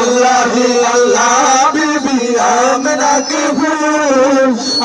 আল্লাহ আল্লাহ, বিবি আমরা কে ভুল।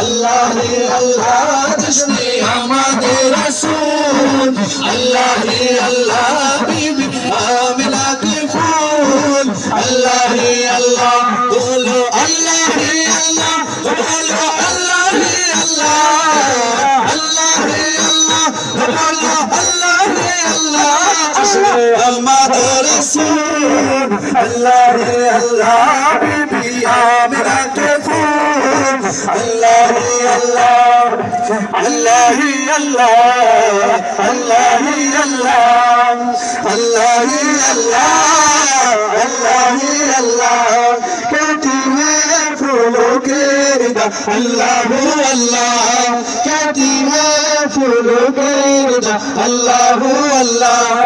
আল্লাহ আল্লাহ জশ্নে আমাদের রসুল। আল্লাহ আল্লাহ, বিবি আমরা কে ভুল। আল্লাহ আল্লাহ, বলো আল্লাহ আল্লাহ, বলো আল্লাহ আল্লাহ। আল্লাহ রে আল্লাহ, বিবি আমরা কে ফুল আল্লাহ রে আল্লাহ আল্লাহ রে আল্লাহ আল্লাহ রে আল্লাহ আল্লাহ রে আল্লাহ আল্লাহ আল্লাহ।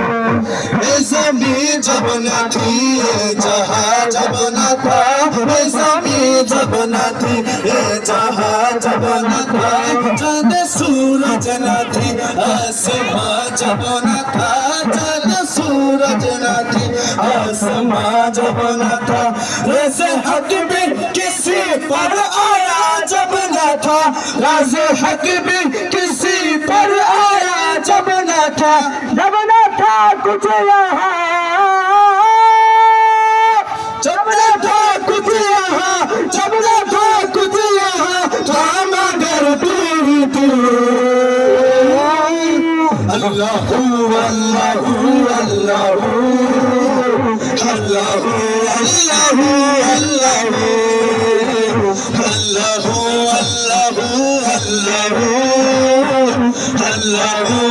अल्लाह जमी जब थी जहाँ जब न था जमी जब न थी जहाँ जब न था जब सूरज न थी आसमां जब न था जब सूरज न थी आसमां जब था वैसे हक भी किसी पर आया जब था राज हक भी किसी জগন্নাথ কুচ জগন্নাথ কুচ জগন্নাথ কুচ আমাদের প্রীতি আল্লাহ আল্লাহ। আল্লাহ আল্লাহ আল্লাহ। আল্লাহ আল্লাহ আল্লাহ। আল্লাহ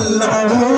Allah.